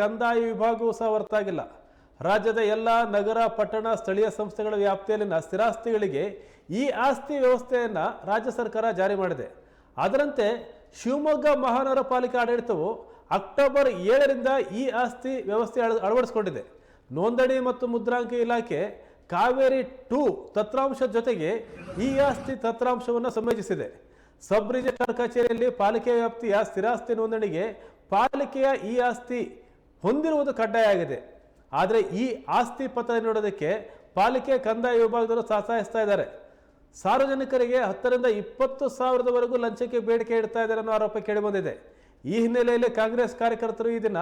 ಕಂದಾಯ ವಿಭಾಗವೂ ಸಹ ಹೊರತಾಗಿಲ್ಲ. ರಾಜ್ಯದ ಎಲ್ಲ ನಗರ, ಪಟ್ಟಣ, ಸ್ಥಳೀಯ ಸಂಸ್ಥೆಗಳ ವ್ಯಾಪ್ತಿಯಲ್ಲಿನ ಸ್ಥಿರಾಸ್ತಿಗಳಿಗೆ ಈ ಆಸ್ತಿ ವ್ಯವಸ್ಥೆಯನ್ನು ರಾಜ್ಯ ಸರ್ಕಾರ ಜಾರಿ ಮಾಡಿದೆ. ಅದರಂತೆ ಶಿವಮೊಗ್ಗ ಮಹಾನಗರ ಪಾಲಿಕೆ ಆಡಳಿತವು ಅಕ್ಟೋಬರ್ ಏಳರಿಂದ ಈ ಆಸ್ತಿ ವ್ಯವಸ್ಥೆ ಅಳ, ಅಳವಡಿಸಿಕೊಂಡಿದೆ. ನೋಂದಣಿ ಮತ್ತು ಮುದ್ರಾಂಕ ಇಲಾಖೆ ಕಾವೇರಿ ಟೂ ತತ್ರಾಂಶ ಜೊತೆಗೆ ಈ ಆಸ್ತಿ ತತ್ರಾಂಶವನ್ನು ಸಂಯೋಜಿಸಿದೆ. ಸಬ್ ರಿಜಿಸ್ಟ್ರಾರ್ ಕಚೇರಿಯಲ್ಲಿ ಪಾಲಿಕೆ ವ್ಯಾಪ್ತಿಯ ಸ್ಥಿರಾಸ್ತಿ ನೋಂದಣಿಗೆ ಪಾಲಿಕೆಯ ಈ ಆಸ್ತಿ ಹೊಂದಿರುವುದು ಕಡ್ಡಾಯ ಆಗಿದೆ ಆದರೆ ಈ ಆಸ್ತಿ ಪತ್ರ ನೀಡೋದಕ್ಕೆ ಪಾಲಿಕೆ ಕಂದಾಯ ವಿಭಾಗದವರು ಸಹಸಾಯಿಸ್ತಾ ಇದ್ದಾರೆ. ಸಾರ್ವಜನಿಕರಿಗೆ ಹತ್ತರಿಂದ ಇಪ್ಪತ್ತು ಸಾವಿರದವರೆಗೂ ಲಂಚಕ್ಕೆ ಬೇಡಿಕೆ ಇಡ್ತಾ ಇದ್ದಾರೆ ಅನ್ನೋ ಆರೋಪ ಕೇಳಿಬಂದಿದೆ. ಈ ಹಿನ್ನೆಲೆಯಲ್ಲಿ ಕಾಂಗ್ರೆಸ್ ಕಾರ್ಯಕರ್ತರು ಈ ದಿನ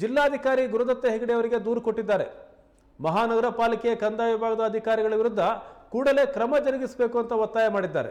ಜಿಲ್ಲಾಧಿಕಾರಿ ಗುರುದತ್ತ ಹೆಗಡೆ ಅವರಿಗೆ ದೂರು ಕೊಟ್ಟಿದ್ದಾರೆ. ಮಹಾನಗರ ಪಾಲಿಕೆಯ ಕಂದಾಯ ವಿಭಾಗದ ಅಧಿಕಾರಿಗಳ ವಿರುದ್ಧ ಕೂಡಲೇ ಕ್ರಮ ಜರುಗಿಸಬೇಕು ಅಂತ ಒತ್ತಾಯ ಮಾಡಿದ್ದಾರೆ.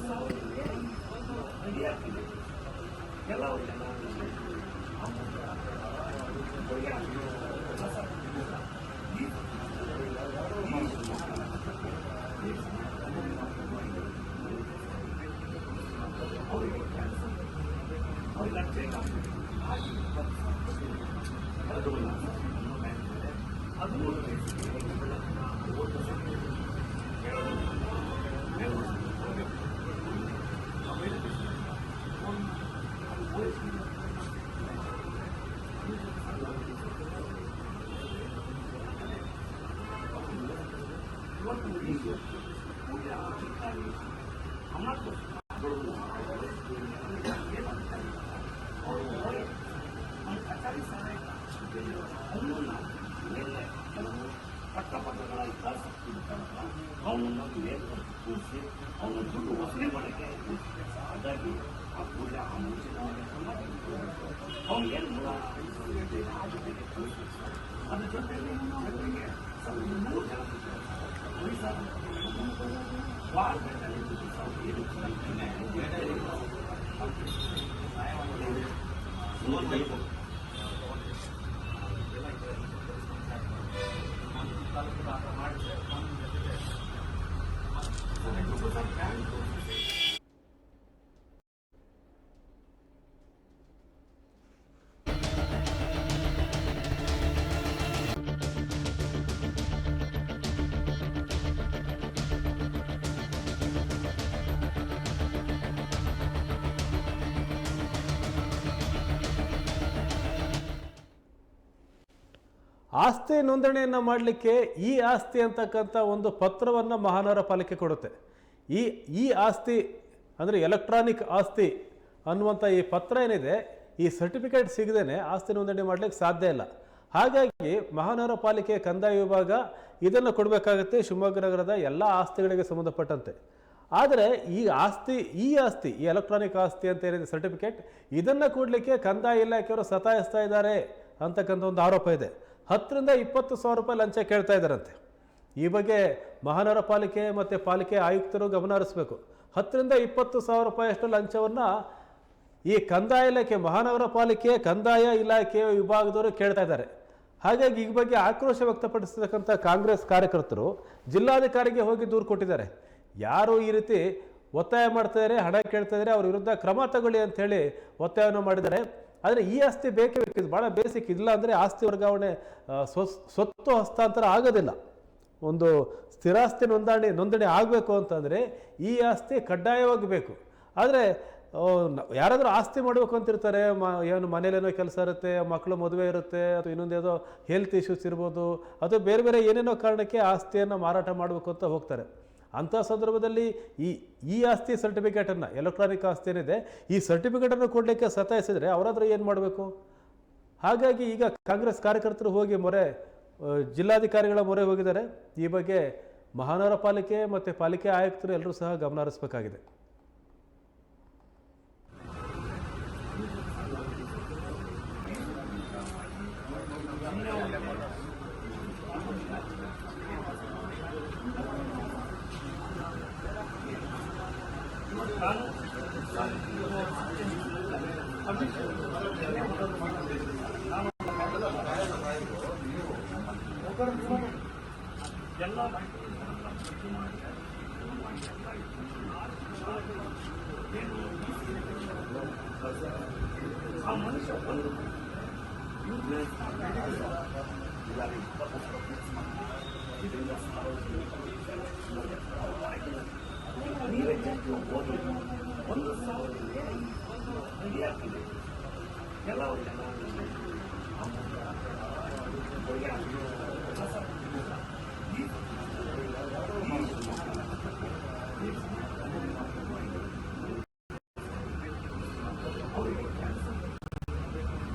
ಅದು ಅವನನ್ನು ನೇರವಾಗಿ ಕೂರಿಸಿ ಅವನ ದುಡ್ಡು ವಸೂಲಿ ಮಾಡೋಕ್ಕೆ ಹಾಗಾಗಿ ಆ ಕೂಡಲೇ ಆ ಮುಂಚಿನ ಅವನು ಏನು ಮೂಲ ಆ ಜೊತೆಗೆ ಕೂರಿಸಿ ಅದ್ರ ಜೊತೆಗೆ ಜೊತೆಗೆ ಸ್ವಲ್ಪ ಮೂರು ಜನ ವಯಸ್ಸಾದ ವಾರದಲ್ಲಿ ಏನು ಮೂವತ್ತೈದು ಆಸ್ತಿ ನೋಂದಣಿಯನ್ನು ಮಾಡಲಿಕ್ಕೆ ಈ ಆಸ್ತಿ ಅಂತಕ್ಕಂಥ ಒಂದು ಪತ್ರವನ್ನು ಮಹಾನಗರ ಪಾಲಿಕೆ ಕೊಡುತ್ತೆ. ಈ ಈ ಆಸ್ತಿ ಅಂದರೆ ಎಲೆಕ್ಟ್ರಾನಿಕ್ ಆಸ್ತಿ ಅನ್ನುವಂಥ ಈ ಪತ್ರ ಏನಿದೆ, ಈ ಸರ್ಟಿಫಿಕೇಟ್ ಸಿಗದೇನೆ ಆಸ್ತಿ ನೋಂದಣಿ ಮಾಡಲಿಕ್ಕೆ ಸಾಧ್ಯ ಇಲ್ಲ. ಹಾಗಾಗಿ ಮಹಾನಗರ ಪಾಲಿಕೆ ಕಂದಾಯ ವಿಭಾಗ ಇದನ್ನು ಕೊಡಬೇಕಾಗುತ್ತೆ ಶಿವಮೊಗ್ಗ ನಗರದ ಎಲ್ಲ ಆಸ್ತಿಗಳಿಗೆ ಸಂಬಂಧಪಟ್ಟಂತೆ. ಆದರೆ ಈ ಆಸ್ತಿ ಈ ಆಸ್ತಿ, ಈ ಎಲೆಕ್ಟ್ರಾನಿಕ್ ಆಸ್ತಿ ಅಂತ ಏನಿದೆ ಸರ್ಟಿಫಿಕೇಟ್, ಇದನ್ನು ಕೊಡಲಿಕ್ಕೆ ಕಂದಾಯ ಇಲಾಖೆಯವರು ಸತಾಯಿಸ್ತಾ ಇದ್ದಾರೆ ಅಂತಕ್ಕಂಥ ಒಂದು ಆರೋಪ ಇದೆ. ಹತ್ತರಿಂದ ಇಪ್ಪತ್ತು ಸಾವಿರ ರೂಪಾಯಿ ಲಂಚ ಕೇಳ್ತಾ ಇದ್ದಾರಂತೆ. ಈ ಬಗ್ಗೆ ಮಹಾನಗರ ಪಾಲಿಕೆ ಮತ್ತು ಪಾಲಿಕೆ ಆಯುಕ್ತರು ಗಮನ ಹರಿಸಬೇಕು. ಹತ್ತರಿಂದ ಇಪ್ಪತ್ತು ಸಾವಿರ ರೂಪಾಯಿಯಷ್ಟು ಲಂಚವನ್ನು ಈ ಕಂದಾಯ ಇಲಾಖೆ, ಮಹಾನಗರ ಪಾಲಿಕೆ, ಕಂದಾಯ ಇಲಾಖೆ ವಿಭಾಗದವರು ಕೇಳ್ತಾ ಇದ್ದಾರೆ. ಹಾಗಾಗಿ ಈ ಬಗ್ಗೆ ಆಕ್ರೋಶ ವ್ಯಕ್ತಪಡಿಸತಕ್ಕಂಥ ಕಾಂಗ್ರೆಸ್ ಕಾರ್ಯಕರ್ತರು ಜಿಲ್ಲಾಧಿಕಾರಿಗೆ ಹೋಗಿ ದೂರು ಕೊಟ್ಟಿದ್ದಾರೆ. ಯಾರು ಈ ರೀತಿ ಒತ್ತಾಯ ಮಾಡ್ತಾ ಇದ್ದಾರೆ, ಹಣ ಕೇಳ್ತಾ ಇದ್ದಾರೆ, ಅವ್ರ ವಿರುದ್ಧ ಕ್ರಮ ತಗೊಳ್ಳಿ ಅಂತ ಹೇಳಿ ಒತ್ತಾಯವನ್ನು ಮಾಡಿದ್ದಾರೆ. ಆದರೆ ಈ ಆಸ್ತಿ ಬೇಕೇ ಬೇಕು ಇದು ಭಾಳ ಬೇಸಿಕ್. ಇಲ್ಲ ಅಂದರೆ ಆಸ್ತಿ ವರ್ಗಾವಣೆ ಸ್ವತ್ತು ಹಸ್ತಾಂತರ ಆಗೋದಿಲ್ಲ. ಒಂದು ಸ್ಥಿರಾಸ್ತಿ ನೋಂದಣಿ ನೋಂದಣಿ ಆಗಬೇಕು ಅಂತಂದರೆ ಈ ಆಸ್ತಿ ಕಡ್ಡಾಯವಾಗಿ ಬೇಕು ಆದರೆ ಯಾರಾದರೂ ಆಸ್ತಿ ಮಾಡಬೇಕು ಅಂತಿರ್ತಾರೆ, ಮ, ಏನು ಮನೇಲೇನೋ ಕೆಲಸ ಇರುತ್ತೆ ಮಕ್ಕಳು ಮದುವೆ ಇರುತ್ತೆ, ಅಥವಾ ಇನ್ನೊಂದು ಯಾವುದೋ ಹೆಲ್ತ್ ಇಶ್ಯೂಸ್ ಇರ್ಬೋದು, ಅಥವಾ ಬೇರೆ ಬೇರೆ ಏನೇನೋ ಕಾರಣಕ್ಕೆ ಆಸ್ತಿಯನ್ನು ಮಾರಾಟ ಮಾಡಬೇಕು ಅಂತ ಹೋಗ್ತಾರೆ. ಅಂಥ ಸಂದರ್ಭದಲ್ಲಿ ಈ ಈ ಆಸ್ತಿ ಸರ್ಟಿಫಿಕೇಟನ್ನು ಎಲೆಕ್ಟ್ರಾನಿಕ್ ಆಸ್ತಿ ಏನಿದೆ, ಈ ಸರ್ಟಿಫಿಕೇಟನ್ನು ಕೊಡಲಿಕ್ಕೆ ಸತಾಯಿಸಿದರೆ ಅವರಾದರೂ ಏನು ಮಾಡಬೇಕು? ಹಾಗಾಗಿ ಈಗ ಕಾಂಗ್ರೆಸ್ ಕಾರ್ಯಕರ್ತರು ಹೋಗಿ ಮೊರೆ ಜಿಲ್ಲಾಧಿಕಾರಿಗಳ ಮೊರೆ ಹೋಗಿದ್ದಾರೆ. ಈ ಬಗ್ಗೆ ಮಹಾನಗರ ಪಾಲಿಕೆ ಮತ್ತು ಪಾಲಿಕೆ ಆಯುಕ್ತರು ಎಲ್ಲರೂ ಸಹ ಗಮನ ಹರಿಸಬೇಕಾಗಿದೆ. ಆ ಮನುಷ್ಯ ಒಂದು ಯೂಸ್ಲೆಸ್ ಇದ್ದಾರೆ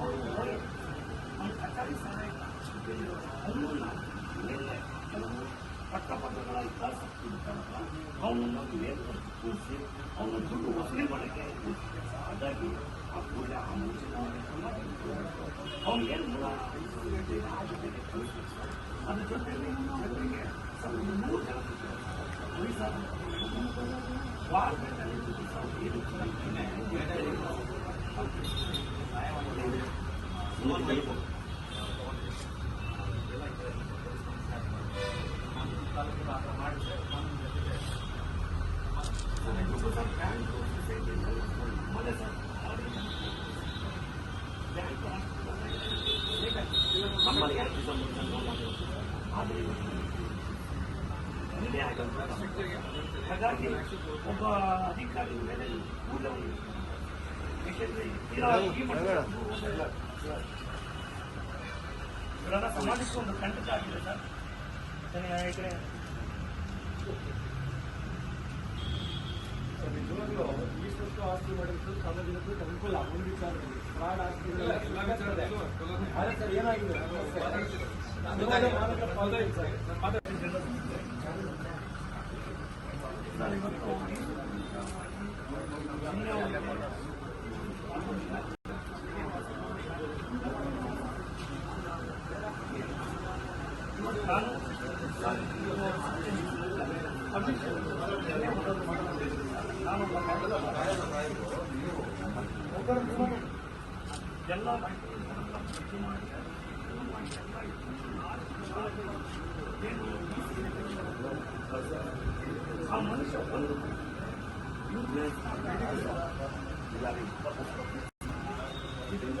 ಓದಿ ಒಂದು ಸಾವಿರ ಆಗ್ತಿದೆ ಕೆಲವು ಜನ ಪಟ್ಟಪಟ್ಟಗಳ ಇತಿಹಾಸ ಅವನನ್ನು ಏರ್ಪಡಿಸಿ ಕೂರಿಸಿ ಅವನ ದುಡ್ಡು ವಸೂಲಿ ಮಾಡೋಕ್ಕೆ ಹಾಗಾಗಿ ಆ ಕೂಡಲೇ ಆ ಮನುಷ್ಯನ ಅವನು ಏನು ಮೂಲ ಜೊತೆಗೆ ಕಳಿಸ್ಬೇಕು ಸರ್. ಅದ್ರ ಜೊತೆಯಲ್ಲಿ ಜೊತೆಗೆ ಸ್ವಲ್ಪ ಮೂರು ಜನ ಪೊಲೀಸರು ವಾರದಲ್ಲಿ ಸರ್ ಏನು ಚೆನ್ನಾಗಿ ನಮ್ಮಲ್ಲಿ ಯಾಕೆ ಆದರೆ ನಿನ್ನೆ ಆಗಂತ ಹಾಗಾಗಿ ಒಬ್ಬ ಅಧಿಕಾರಿ ಮೇಲೆ ಕೂಡಲೇ ಇವರೆಲ್ಲ ಸಮಾಜಕ್ಕೆ ಒಂದು ಕಂಟಕ ಆಗಿದೆ ಸರ್. ಈ ಕಡೆ ನಿಜವಾಗ್ಲೂ ಇಷ್ಟೊತ್ತು ಆಸ್ತಿ ಅನುಕೂಲ ಒಂದು ವಿಚಾರ ಫ್ರಾಡ್ ಆಸ್ತಿಗಳೆಲ್ಲ ಅದೇ ಸರ್ ಏನಾಗಿದೆ ಮಾಲಕ ಪಾಲ್ದಾಯಿತು ಸರ್ ಎಲ್ಲ ಆ ಮನುಷ್ಯ ಒಂದು ಯೂಸ್ಲೆಸ್ ಎಲ್ಲ ಇದರಿಂದ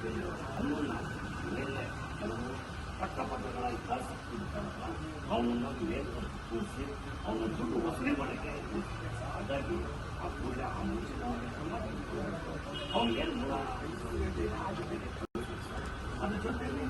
ಮೇಲೆ ಕೆಲವು ಪಟ್ಟ ಪಟ್ಟಗಳಾಗಿ ಕಳಿಸ್ತಿದ್ದ ತನಕ ಅವನನ್ನು ವೇತನ ಕೂರಿಸಿ ಅವನ ದುಡ್ಡು ವಸೂಲಿ ಮಾಡೋಕ್ಕೆ ಹಾಗಾಗಿ ಆ ಕೂಡ ಆ ಮುಂಚಿನ ಅವನಿಗೇನು ಮೂಲ ಅದ್ರ ಜೊತೆಗೆ